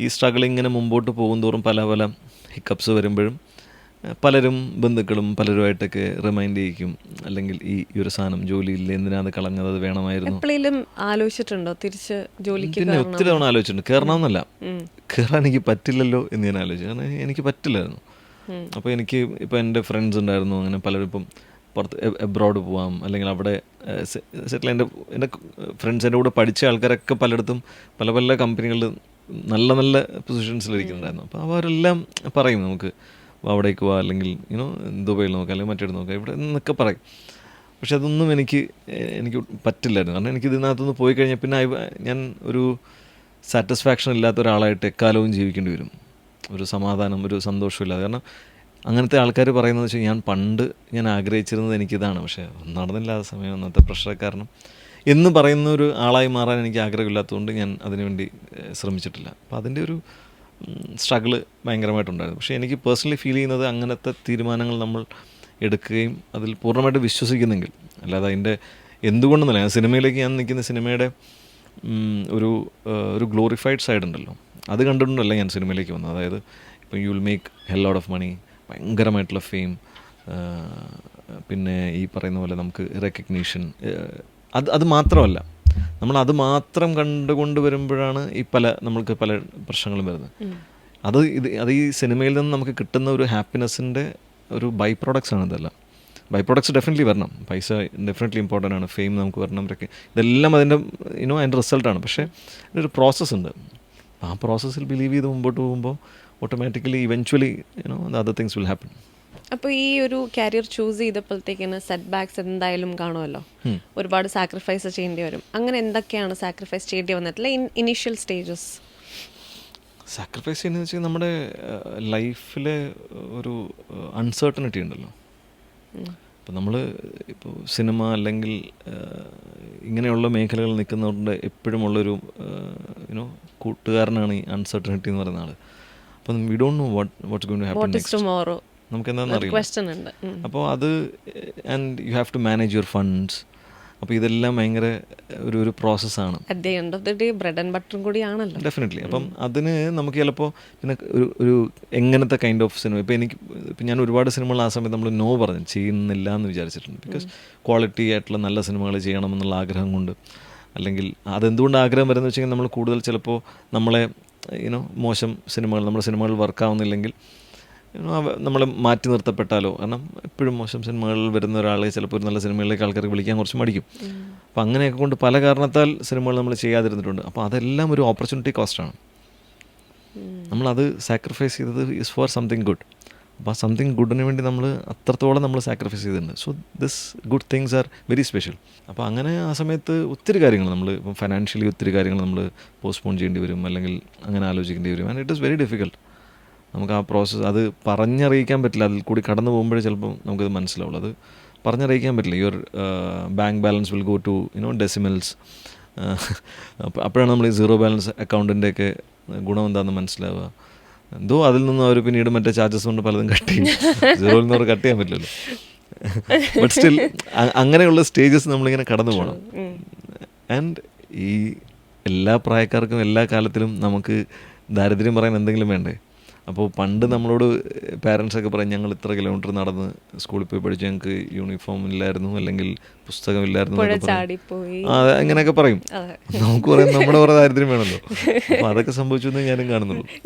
ഈ സ്ട്രഗിൾ ഇങ്ങനെ മുമ്പോട്ട് പോകുന്തോറും പല പല ഹിക്കപ്സ് വരുമ്പോഴും പലരും ബന്ധുക്കളും പലരുമായിട്ടൊക്കെ റിമൈൻഡ് ചെയ്യിക്കും. അല്ലെങ്കിൽ ഈ ഒരു സാധനം ജോലിയില്ല എന്തിനാ അത് കളഞ്ഞത് അത് വേണമായിരുന്നു. ആലോചിച്ചിട്ടുണ്ടോ? തിരിച്ച് ജോലിക്ക് പിന്നെ ഒത്തിരി തവണ ആലോചിച്ചിട്ടുണ്ട്. കയറണമെന്നല്ല. കയറാൻ എനിക്ക് പറ്റില്ലല്ലോ എന്ന് ഞാൻ ആലോചിച്ചു. കാരണം എനിക്ക് പറ്റില്ലായിരുന്നു. അപ്പോൾ എനിക്ക് ഇപ്പോൾ എന്റെ ഫ്രണ്ട്സ് ഉണ്ടായിരുന്നു. അങ്ങനെ പലരും ഇപ്പം പുറത്ത് എബ്രോഡ് പോവാം. അല്ലെങ്കിൽ അവിടെ സെറ്റിൽ എന്റെ എന്റെ ഫ്രണ്ട്സ് എന്റെ കൂടെ പഠിച്ച ആൾക്കാരൊക്കെ പലയിടത്തും പല പല കമ്പനികളിൽ നല്ല നല്ല പൊസിഷൻസിലിരിക്കുന്നുണ്ടായിരുന്നു അപ്പോൾ അവരെല്ലാം പറയും നമുക്ക് അവിടേക്ക് പോവാ അല്ലെങ്കിൽ യുനോ ദുബൈയിൽ നോക്കാം അല്ലെങ്കിൽ മറ്റൊരു നോക്കാം ഇവിടെ നിന്നൊക്കെ പറയും. പക്ഷെ അതൊന്നും എനിക്ക് എനിക്ക് പറ്റില്ലായിരുന്നു. കാരണം എനിക്ക് ഇതിനകത്തുനിന്ന് പോയി കഴിഞ്ഞാൽ പിന്നെ ഞാൻ ഒരു സാറ്റിസ്ഫാക്ഷൻ ഇല്ലാത്ത ഒരാളായിട്ട് എക്കാലവും ജീവിക്കേണ്ടി വരും. ഒരു സമാധാനം ഒരു സന്തോഷമില്ലാതെ കാരണം അങ്ങനത്തെ ആൾക്കാർ പറയുന്നത് വെച്ചാൽ ഞാൻ പണ്ട് ഞാൻ ആഗ്രഹിച്ചിരുന്നത് എനിക്കിതാണ്. പക്ഷേ നടന്നില്ല ആ സമയം അന്നത്തെ പ്രഷർ കാരണം. എന്ന് പറയുന്ന ഒരു ആളായി മാറാൻ എനിക്ക് ആഗ്രഹമില്ലാത്തതുകൊണ്ട് ഞാൻ അതിനുവേണ്ടി ശ്രമിച്ചിട്ടില്ല. അപ്പോൾ അതിന്റെ ഒരു സ്ട്രഗിൾ ഭയങ്കരമായിട്ടുണ്ടായിരുന്നു. പക്ഷേ എനിക്ക് പേഴ്സണലി ഫീൽ ചെയ്യുന്നത് അങ്ങനത്തെ തീരുമാനങ്ങൾ നമ്മൾ എടുക്കുകയും അതിൽ പൂർണമായിട്ട് വിശ്വസിക്കുന്നെങ്കിൽ അല്ലാതെ അതിന്റെ എന്തുകൊണ്ടെന്നല്ല ഞാൻ സിനിമയിലേക്ക് ഞാൻ നിൽക്കുന്ന സിനിമയുടെ ഒരു ഒരു ഗ്ലോറിഫൈഡ് സൈഡ് ഉണ്ടല്ലോ. അത് കണ്ടിട്ടുണ്ടല്ല ഞാൻ സിനിമയിലേക്ക് വന്നത്. അതായത് ഇപ്പം you will make hell lot of money ഭയങ്കരമായിട്ടുള്ള ഫെയിം പിന്നെ ഈ പറയുന്ന പോലെ നമുക്ക് റെക്കഗ്നീഷൻ അത് അത് മാത്രമല്ല. നമ്മൾ അത് മാത്രം കണ്ടുകൊണ്ട് വരുമ്പോഴാണ് ഈ പല നമ്മൾക്ക് പല പ്രശ്നങ്ങളും വരുന്നത്. അത് ഇത് അത് ഈ സിനിമയിൽ നിന്ന് നമുക്ക് കിട്ടുന്ന ഒരു ഹാപ്പിനെസ്സിന്റെ ഒരു ബൈ പ്രോഡക്ട്സ് ആണ് ഇതെല്ലാം. ബൈ പ്രോഡക്ട്സ് ഡെഫിനറ്റ്ലി വരണം. പൈസ ഡെഫിനറ്റ്ലി ഇമ്പോർട്ടന്റ് ആണ്. ഫെയിം നമുക്ക് വരണം. ഇതൊക്കെ ഇതെല്ലാം അതിന്റെ യുനോ അതിന്റെ റിസൾട്ടാണ് പക്ഷേ ഒരു പ്രോസസ്സ് ഉണ്ട്. ആ പ്രോസസ്സിൽ ബിലീവ് ചെയ്ത് മുമ്പോട്ട് പോകുമ്പോൾ automatically eventually you know other things will happen അപ്പോൾ ഈ ഒരു കരിയർ ചൂസ് ചെയ്തപ്പോഴത്തേക്കിന് സെറ്റ് ബാക്സ് എന്തായാലും കാണുമല്ലോ. ഒരുപാട് സാക്രിഫൈസ് ചെയ്യേണ്ടി വരും. അങ്ങനെ എന്തൊക്കെയാണ് സാക്രിഫൈസ് ചെയ്യേണ്ടി വന്നിട്ടുള്ള ഇനീഷ്യൽ സ്റ്റേജസ് സാക്രിഫൈസ് ചെയ്യുന്നത് വെച്ചാൽ നമ്മുടെ ലൈഫിലെ ഒരു അൺസർട്ടനിറ്റി ഉണ്ടല്ലോ. അപ്പോൾ നമ്മൾ ഇപ്പോൾ സിനിമ അല്ലെങ്കിൽ ഇങ്ങനെയുള്ള മേഖലകളിൽ നിൽക്കുന്നവരുടെ എപ്പോഴും ഉള്ളൊരു യുനോ കൂട്ടുകാരനാണ് ഈ അൺസർട്ടനിറ്റി എന്ന് പറയുന്ന ആൾ അപ്പം we don't know what what's going to happen next tomorrow നമുക്ക് എന്താണെന്ന് അറിയില്ല. ക്വസ്റ്റ്യൻ ഉണ്ട്. ഉം. അപ്പോൾ അത് and you have to manage your funds അപ്പോൾ ഇതെല്ലാം ഭയങ്കര ഒരു ഒരു പ്രോസസ്സാണ് at the end of the day bread and ബട്ടറും കൂടിയാണല്ലോ. ഡെഫിനറ്റ്ലി അപ്പം അതിന് നമുക്ക് ചിലപ്പോൾ പിന്നെ ഒരു ഒരു എങ്ങനത്തെ കൈൻഡ് ഓഫ് സിനിമ ഇപ്പോൾ എനിക്ക് ഇപ്പം ഞാൻ ഒരുപാട് സിനിമകൾ ആ സമയത്ത് നമ്മൾ നോ പറഞ്ഞു. ചെയ്യുന്നില്ല എന്ന് വിചാരിച്ചിട്ടുണ്ട് ബിക്കോസ് ക്വാളിറ്റി ആയിട്ടുള്ള നല്ല സിനിമകൾ ചെയ്യണമെന്നുള്ള ആഗ്രഹം കൊണ്ട്. അല്ലെങ്കിൽ അതെന്തുകൊണ്ട് ആഗ്രഹം വരുന്നത് വെച്ചെങ്കിൽ നമ്മൾ കൂടുതൽ ചിലപ്പോൾ നമ്മളെ യുനോ മോശം സിനിമകൾ നമ്മുടെ സിനിമകൾ വർക്കാവുന്നില്ലെങ്കിൽ നമ്മൾ മാറ്റി നിർത്തപ്പെട്ടാലോ? കാരണം എപ്പോഴും മോശം സിനിമകളിൽ വരുന്ന ഒരാളെ ചിലപ്പോൾ ഒരു നല്ല സിനിമകളിലേക്ക് ആൾക്കാർക്ക് വിളിക്കാൻ കുറച്ച് മടിക്കും. അപ്പോൾ അങ്ങനെയൊക്കെ കൊണ്ട് പല കാരണത്താൽ സിനിമകൾ നമ്മൾ ചെയ്യാതിരുന്നിട്ടുണ്ട്. അപ്പോൾ അതെല്ലാം ഒരു ഓപ്പർച്യൂണിറ്റി കോസ്റ്റാണ് നമ്മളത് സാക്രിഫൈസ് ചെയ്തത് ഇസ് ഫോർ സംതിങ് ഗുഡ് അപ്പോൾ ആ സംതിങ് ഗുഡിന് വേണ്ടി നമ്മൾ അത്രത്തോളം നമ്മൾ സാക്രിഫൈസ് ചെയ്തിട്ടുണ്ട്. So this good things are very special അപ്പോൾ അങ്ങനെ ആ സമയത്ത് ഒത്തിരി കാര്യങ്ങൾ നമ്മൾ ഇപ്പം ഫിനാൻഷ്യലി ഒത്തിരി കാര്യങ്ങൾ നമ്മൾ പോസ്റ്റ്പോൺ ചെയ്യേണ്ടി വരും. അല്ലെങ്കിൽ അങ്ങനെ ആലോചിക്കേണ്ടി വരും. And it is very difficult നമുക്ക് ആ പ്രോസസ്സ് അത് പറഞ്ഞറിയിക്കാൻ പറ്റില്ല. അതിൽ കൂടി കടന്നു പോകുമ്പോഴേ ചിലപ്പം നമുക്കത് മനസ്സിലാവുള്ളൂ. അത് പറഞ്ഞറിയിക്കാൻ പറ്റില്ല. Your bank balance will go to you know decimals അപ്പോഴാണ് നമ്മൾ ഈ സീറോ ബാലൻസ് അക്കൗണ്ടിന്റെയൊക്കെ ഗുണം എന്താണെന്ന് മനസ്സിലാവുക. എന്തോ അതിൽ നിന്നും അവർ പിന്നീട് മറ്റേ ചാർജസ് കൊണ്ട് പലതും കട്ട് ചെയ്യും. സീറോയിൽ നിന്ന് അവർ കട്ട് ചെയ്യാൻ പറ്റില്ലല്ലോ. ബട്ട് സ്റ്റിൽ അങ്ങനെയുള്ള സ്റ്റേജസ് നമ്മളിങ്ങനെ കടന്നു പോകണം ആൻഡ് ഈ എല്ലാ പ്രായക്കാർക്കും എല്ലാ കാലത്തിലും നമുക്ക് ദാരിദ്ര്യം പറയാൻ എന്തെങ്കിലും വേണ്ടേ? അപ്പോൾ പണ്ട് നമ്മളോട് പാരൻസൊക്കെ പറയും ഞങ്ങൾ ഇത്ര കിലോമീറ്റർ നടന്ന് സ്കൂളിൽ പോയി പഠിച്ചു ഞങ്ങൾക്ക് യൂണിഫോം ഇല്ലായിരുന്നു അല്ലെങ്കിൽ പുസ്തകം ഇല്ലായിരുന്നു ആ അങ്ങനെയൊക്കെ പറയും. നമുക്ക് പറയാം നമ്മുടെ കുറേ ദാരിദ്ര്യം വേണമല്ലോ. അപ്പോൾ അതൊക്കെ സംഭവിച്ചു എന്ന് ഞാനും കാണുന്നുള്ളൂ.